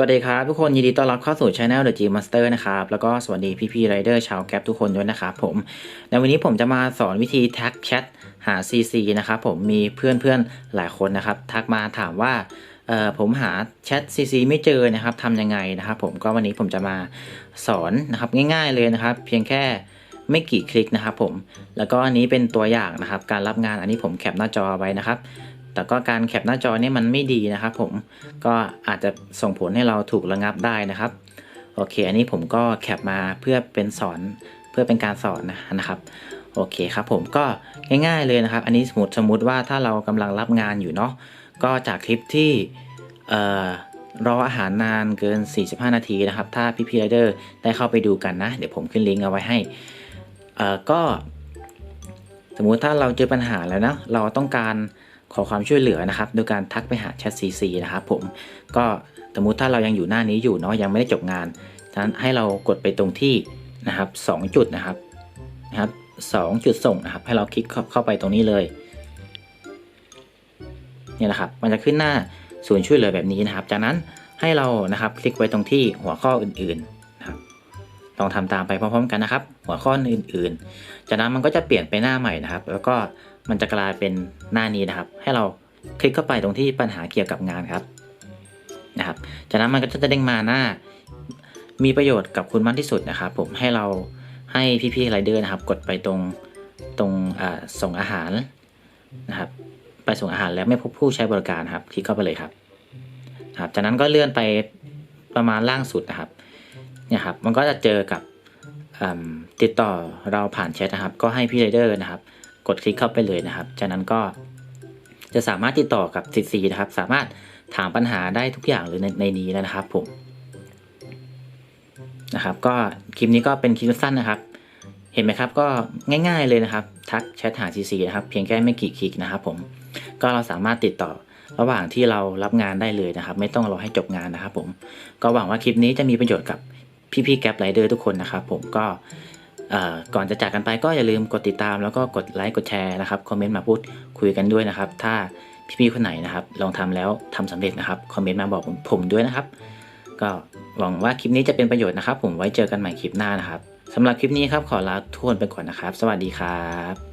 สวัสดีครับทุกคนยินดีต้อนรับเข้าสู่ช anel The G Master นะครับ แล้วก็สวัสดีพี่ๆไรเดอร์ชาวแก๊ปทุกคนด้วยนะครับผมในวันนี้ผมจะมาสอนวิธีแท็กแชทหา CC นะครับผมมีเพื่อนๆหลายคนนะครับ ทักมาถามว่าเออผมหาแชท CC ไม่เจอนะครับทำยังไงนะครับผมก็วันนี้ผมจะมาสอนนะครับง่ายๆเลยนะครับ เพียงแค่ไม่กี่คลิกนะครับผมแล้วก็อันนี้เป็นตัวอย่างนะครับ การรับงานอันนี้ผมแคปหน้าจอไว้นะครับ แต่ก็การแคปหน้าจอเนี่ยมันไม่ดีนะครับผมก็อาจจะส่งผลให้เราถูกระงับได้นะครับ โอเค อันนี้ผมก็แคปมาเพื่อเป็นสอนเพื่อเป็นการสอนนะนะครับโอเคครับผมก็ง่ายๆเลยนะครับ อันนี้สมมติสมมติว่าถ้าเรากำลังรับงานอยู่เนาะก็จากคลิปที่เอ่อรออาหารนานเกิน 45 นาทีนะครับ ถ้าพี่พีไรเดอร์ได้เข้าไปดูกันนะ เดี๋ยวผมขึ้นลิงก์เอาไว้ให้เอ่อก็ สมมุติถ้าเราเจอปัญหาแล้วนะ เราต้องการ ขอความช่วยเหลือนะครับ โดยการทักไปหาแชท CC นะครับผมก็สมมุติถ้าเรายังอยู่หน้านี้อยู่เนาะยังไม่ได้จบงานฉะนั้นให้เรากดไปตรงที่นะครับสองจุดนะครับนะครับสองจุดส่งนะครับ ให้เราคลิกเข้าขาไปตรงนี้เลยเนี่ยนะครับ มันจะขึ้นหน้าศูนย์ช่วยเหลือแบบนี้นะครับ จากนั้นให้เรานะครับคลิกไว้ตรงที่หัวข้ออื่นๆนะครับลองทำตามไปพร้อมๆกันนะครับ หัวข้ออื่น ๆ จากนั้นมันก็จะเปลี่ยนไปหน้าใหม่นะครับ แล้วก็ มันจะกลายเป็นหน้านี้นะครับ ให้เราคลิกเข้าไปตรงที่ปัญหาเกี่ยวกับงานครับนะครับ จากนั้นมันก็จะเด้งมาหน้า มีประโยชน์กับคุณมากที่สุดนะครับ ผมให้เราให้พี่ๆไรเดอร์นะครับ กดไปตรงตรงส่งอาหารนะครับ ไปส่งอาหารแล้วไม่พบผู้ใช้บริการครับ คลิกเข้าไปเลยครับนะครับจากนั้นก็เลื่อนไปประมาณล่างสุดนะครับเนี่ยครับ มันก็จะเจอกับติดต่อเราผ่านแชทนะครับ ก็ให้พี่ไรเดอร์นะครับ กดคลิกเข้าไปเลยนะครับ จากนั้นก็จะสามารถติดต่อกับสิซีนะครับ สามารถถามปัญหาได้ทุกอย่างเลยในในนี้นะครับผมนะครับ ก็คลิปนี้ก็เป็นคลิปสั้นนะครับ เห็นไหมครับก็ง่าย ๆเลยนะครับ ทักแชทหา CC นะครับ เพียงแค่ไม่กี่คลิกนะครับ ผมก็เราสามารถติดต่อระหว่างที่เรารับงานได้เลยนะครับ ไม่ต้องรอให้จบงานนะครับ ผมก็หวังว่าคลิปนี้จะมีประโยชน์กับพี่ๆแก๊ปไรเดอร์ทุกคนนะครับ ผมก็ ก่อนจะจากกันไปก็อย่าลืมกดติดตามแล้วก็กดไลค์กดแชร์นะครับคอมเมนต์มาพูดคุยกันด้วยนะครับ ถ้าพี่ๆคนไหนนะครับ ลองทำแล้วทำสำเร็จนะครับคอมเมนต์มาบอกผมผมด้วยนะครับ ก็หวังว่าคลิปนี้จะเป็นประโยชน์นะครับ ผมไว้เจอกันใหม่คลิปหน้านะครับสำหรับคลิปนี้ครับขอลาทุกคนไปก่อนนะครับ สวัสดีครับ